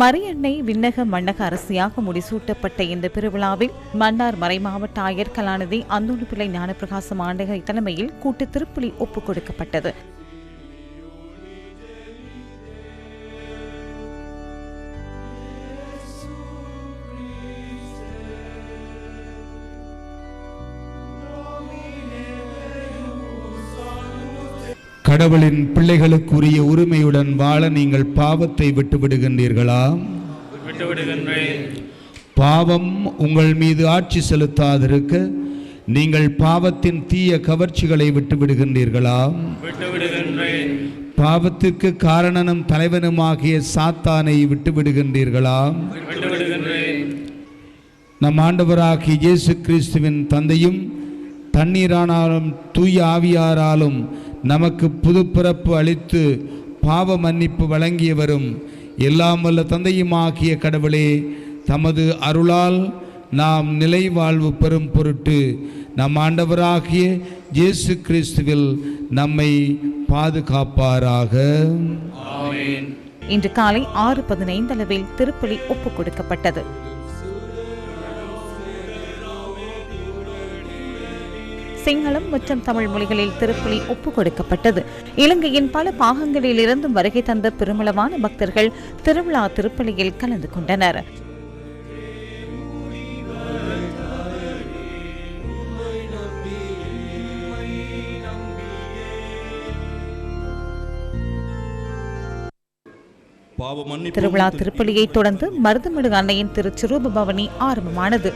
மரியன்னை விண்ணக மன்னக அரசியாக முடிசூட்டப்பட்ட இந்த பெருவிழாவில் மன்னார் மறைமாவட்ட ஆயர் கலாநிதி அந்தோணி பிள்ளை ஞானப்பிரகாசம் ஆண்டகை தலைமையில் கூட்டு திருப்புலி ஒப்புக் கொடுக்கப்பட்டது. கடவுளின் பிள்ளைகளுக்குரிய உரிமையுடன் வாழ நீங்கள் பாவத்தை விட்டு விடுகின்றீர்களா விட்டு விடுகின்றேன் பாவம் உங்கள் மீது ஆட்சி செலுத்தாதிருக்க நீங்கள் பாவத்தின் தீய கவர்ச்சிகளை விட்டு விடுகின்றீர்களா விட்டு விடுகின்றேன் பாவத்திற்கு காரணனும் தலைவனுமாகிய சாத்தானை விட்டு விடுகின்றீர்களா விட்டு விடுகின்றேன் நம் ஆண்டவராகிய இயேசு கிறிஸ்துவின் தந்தையும் தண்ணீரானாலும் தூய ஆவியாராலும் நமக்கு புதுப்பிறப்பு அளித்து பாவ மன்னிப்பு வழங்கியவரும் எல்லாம் வல்ல தந்தையுமாகிய கடவுளே தமது அருளால் நாம் நிலை வாழ்வு பெறும் பொருட்டு நம் ஆண்டவராகிய இயேசு கிறிஸ்துவில் நம்மை பாதுகாப்பாராக. ஆமென். இன்று காலை ஆறு பதினைந்து அளவில் திருப்பலி ஒப்புக் கொடுக்கப்பட்டது. சிங்களம் மற்றும் தமிழ் மொழிகளில் திருப்பலி ஒப்புக் கொடுக்கப்பட்டது இலங்கையின் பல பாகங்களில் இருந்தும் வருகை தந்த பெருமளவான பக்தர்கள் திருவிழா திருப்பலியில் கலந்து கொண்டனர். திருவிழா திருப்பலியை தொடர்ந்து மருதமடு அன்னையின் திருச்சிரூப பவனி ஆரம்பமானது.